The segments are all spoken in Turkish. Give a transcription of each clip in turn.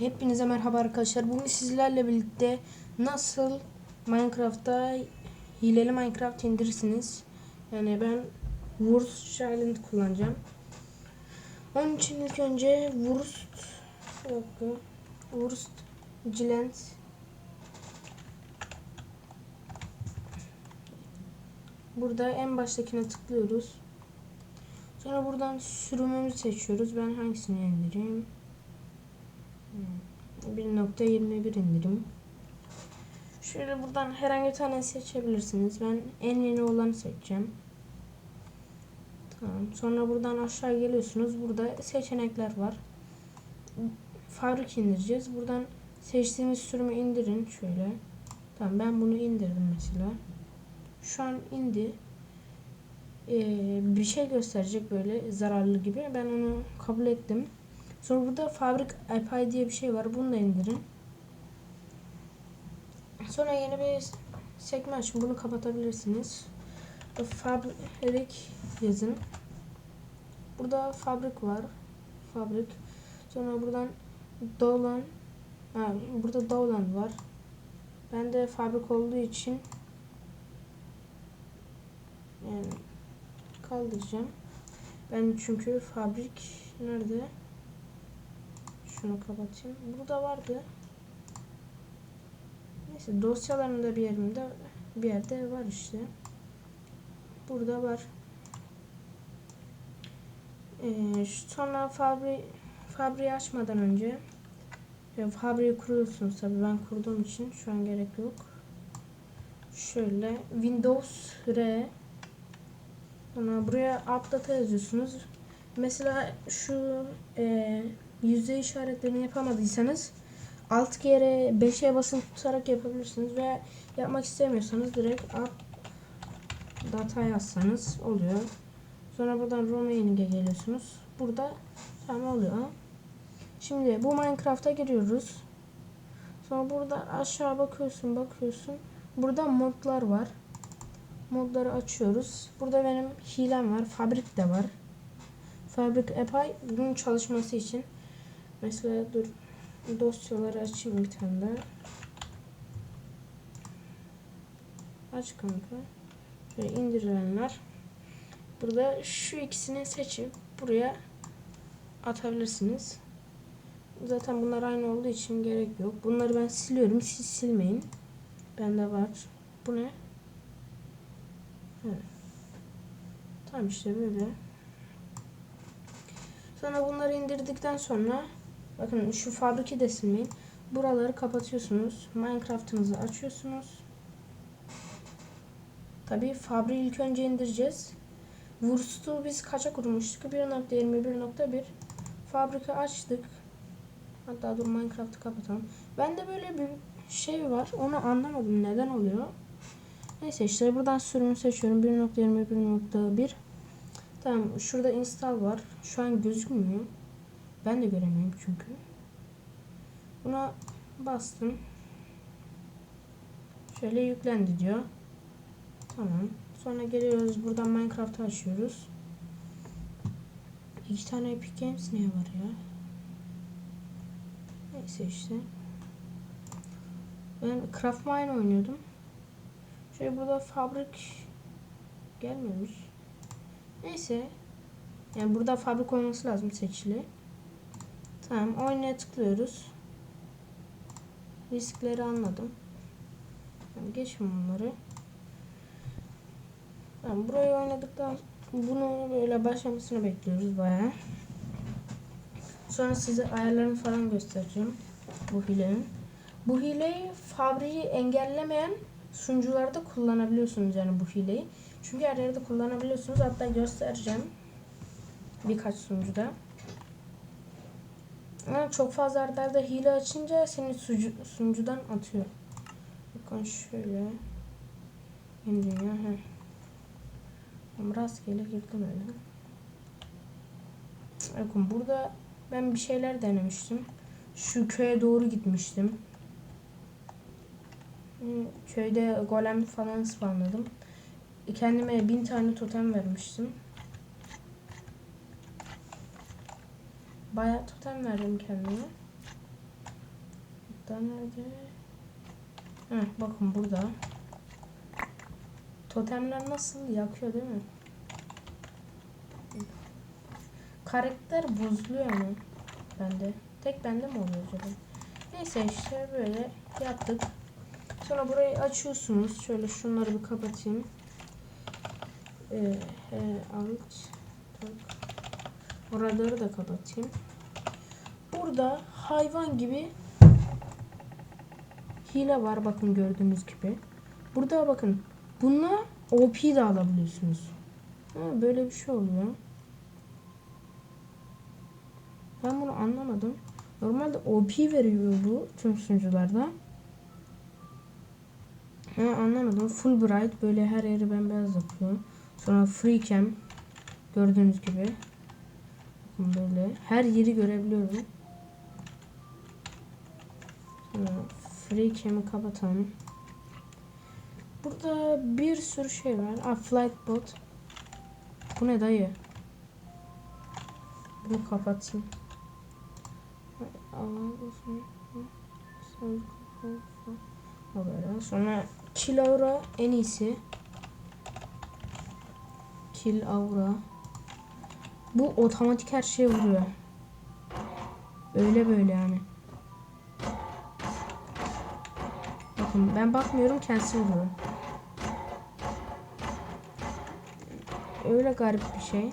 Hepinize merhaba arkadaşlar. Bugün sizlerle birlikte nasıl Minecraft'ta hileli Minecraft indirirsiniz. Yani ben Wurst Challenge kullanacağım. Onun için ilk önce Wurst. Wurst Challenge Burada en baştakine tıklıyoruz. Sonra buradan sürümümüzü seçiyoruz. Ben hangisini indireyim? 1.21 indirim. Şöyle buradan herhangi bir tane seçebilirsiniz. Ben en yeni olanı seçeceğim. Tamam. Sonra buradan aşağı geliyorsunuz. Burada seçenekler var. Fabrik indireceğiz. Buradan seçtiğiniz sürümü indirin. Şöyle. Tamam ben bunu indirdim mesela. Şu an indi. Ee, bir şey gösterecek böyle zararlı gibi. Ben onu kabul ettim. Sonra burada fabrik API diye bir şey var. Bunu da indirin. Sonra yeni bir sekme açın. Bunu kapatabilirsiniz. Fabrik yazın. Burada fabrik var. Fabrik. Sonra buradan Dolan ha, burada Dolan var. Ben de fabrik olduğu için yani kaldıracağım. Ben çünkü fabrik nerede? Şunu kapatayım. Burada vardı. Neyse dosyalarımda bir yerimde bir yerde var işte. Burada var. Ee, sonra fabri fabriği açmadan önce yani fabriği kuruyorsunuz tabi ben kurduğum için şu an gerek yok. Şöyle Windows R Sonra buraya update yazıyorsunuz. Mesela şu e, yüzde işaretlerini yapamadıysanız alt kere 5'e basılı tutarak yapabilirsiniz veya yapmak istemiyorsanız direkt up data yazsanız oluyor. Sonra buradan Romaining'e geliyorsunuz. Burada tamam oluyor. Şimdi bu Minecraft'a giriyoruz. Sonra burada aşağı bakıyorsun bakıyorsun. Burada modlar var. Modları açıyoruz. Burada benim hilem var. Fabrik de var. Fabrik API bunun çalışması için. Mesela dur dosyaları açayım bir tane daha. Aç kanka. Şöyle indirilenler. Burada şu ikisini seçip buraya atabilirsiniz. Zaten bunlar aynı olduğu için gerek yok. Bunları ben siliyorum. Siz silmeyin. Bende var. Bu ne? Evet. Tam işte böyle. Sonra bunları indirdikten sonra bakın şu fabriki de silmeyin. Buraları kapatıyorsunuz. Minecraft'ınızı açıyorsunuz. Tabi fabriği ilk önce indireceğiz. Wurst'u biz kaça kurmuştuk? 1.21.1 Fabrika açtık. Hatta dur Minecraft'ı kapatalım. Bende böyle bir şey var. Onu anlamadım. Neden oluyor? Neyse işte buradan sürümü seçiyorum. 1.21.1 Tamam şurada install var. Şu an gözükmüyor. Ben de göremiyorum çünkü. Buna bastım. Şöyle yüklendi diyor. Tamam. Sonra geliyoruz buradan Minecraft'ı açıyoruz. İki tane Epic Games niye var ya? Neyse işte. Ben Craft Mine oynuyordum. Şöyle burada fabrik gelmemiş. Neyse. Yani burada fabrik olması lazım seçili. Tamam oynaya tıklıyoruz. Riskleri anladım. Yani geçin bunları. Tamam burayı oynadıktan bunu böyle başlamasını bekliyoruz bayağı. Sonra size ayarlarını falan göstereceğim bu hilenin. Bu hileyi fabriği engellemeyen sunucularda kullanabiliyorsunuz yani bu hileyi. Çünkü her yerde kullanabiliyorsunuz. Hatta göstereceğim. Birkaç sunucuda. Ama çok fazla yerlerde hile açınca seni sucu, sunucudan atıyor. Bakın şöyle. Yeni dünya. Heh. Rastgele girdim öyle. Bakın burada ben bir şeyler denemiştim. Şu köye doğru gitmiştim. Köyde golem falan spawnladım. Kendime bin tane totem vermiştim. Bayağı totem verdim kendime. Anahtar nerede? Heh, bakın burada. Totemler nasıl yakıyor değil mi? Karakter bozuluyor ama bende. Tek bende mi oluyor acaba? Neyse işte böyle yaptık. Sonra burayı açıyorsunuz. Şöyle şunları bir kapatayım. Ee, alt, tık. Oraları da kapatayım. Burada hayvan gibi hile var bakın gördüğünüz gibi. Burada bakın bununla OP de alabiliyorsunuz. Ha, böyle bir şey oluyor. Ben bunu anlamadım. Normalde OP veriyor bu tüm sunucularda. Ha, anlamadım. Full bright böyle her yeri bembeyaz yapıyor. Sonra free cam gördüğünüz gibi. Böyle her yeri görebiliyorum. Sonra free cam'i kapatalım. Burada bir sürü şey var. Aa, flight bot. Bu ne dayı? Bunu kapatayım. Böyle. Sonra kill aura en iyisi. Kill aura. Bu otomatik her şeye vuruyor. Öyle böyle yani. Bakın ben bakmıyorum kendisi vuruyor. Öyle garip bir şey.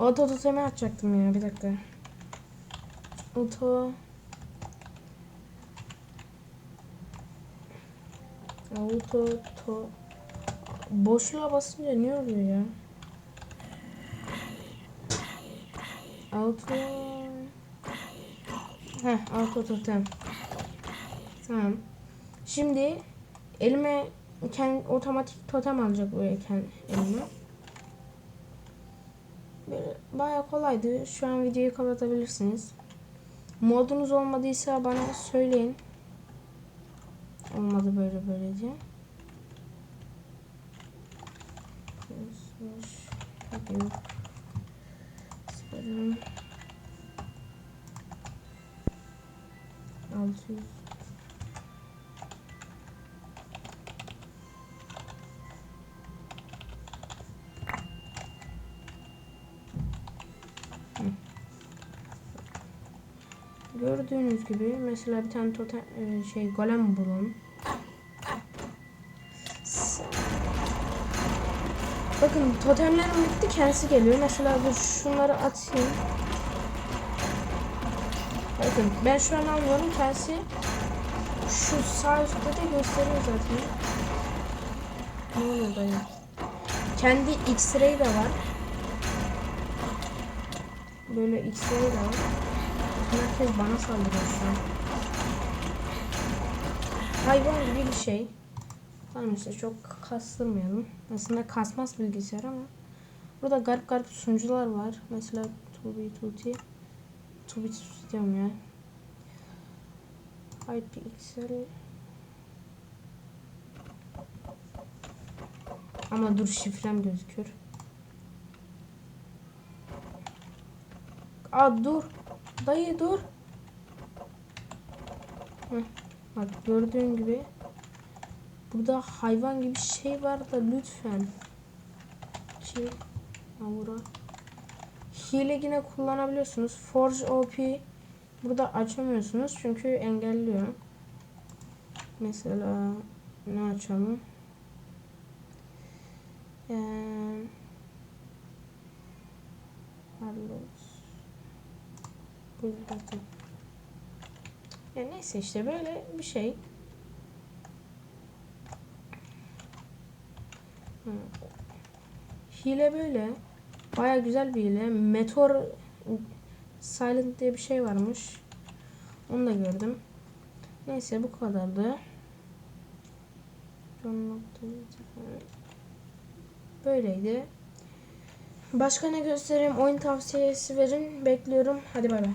Auto totemi açacaktım ya bir dakika. Auto Auto to Boşluğa basınca ne oluyor ya? Auto Heh, auto totem. Tamam. Şimdi elime kendi otomatik totem alacak böyle kendi elime. Bayağı kolaydı. Şu an videoyu kapatabilirsiniz. Modunuz olmadıysa bana söyleyin. Olmadı böyle böyle diye. Yok. Sıfırım. 600 Gördüğünüz gibi mesela bir tane totem e, şey golem bulun. Bakın totemlerim bitti kendisi geliyor. Mesela dur şunları atayım. Bakın ben şu an almıyorum kendisi şu sağ üstte de gösteriyor zaten. Ne oluyor dayı? Kendi X-ray de var. Böyle X-ray de var. Herkes bana saldırıyor şu an. Hayvan gibi bir şey. Tamam işte çok kastırmayalım. Aslında kasmaz bilgisayar ama. Burada garip garip sunucular var. Mesela Tubi Tuti. Tubi Tuti diyorum ya. IPXL. Ama dur şifrem gözüküyor. Aa dur. Dayı dur. Heh, bak gördüğün gibi burada hayvan gibi şey var da lütfen. Ki Aura. Hile yine kullanabiliyorsunuz. Forge OP burada açamıyorsunuz çünkü engelliyor. Mesela ne açalım? Ee, Carlos. Ya neyse işte böyle bir şey. Hile böyle. Baya güzel bir hile. Meteor Silent diye bir şey varmış. Onu da gördüm. Neyse bu kadardı. Böyleydi. Başka ne göstereyim? Oyun tavsiyesi verin. Bekliyorum. Hadi bay bay.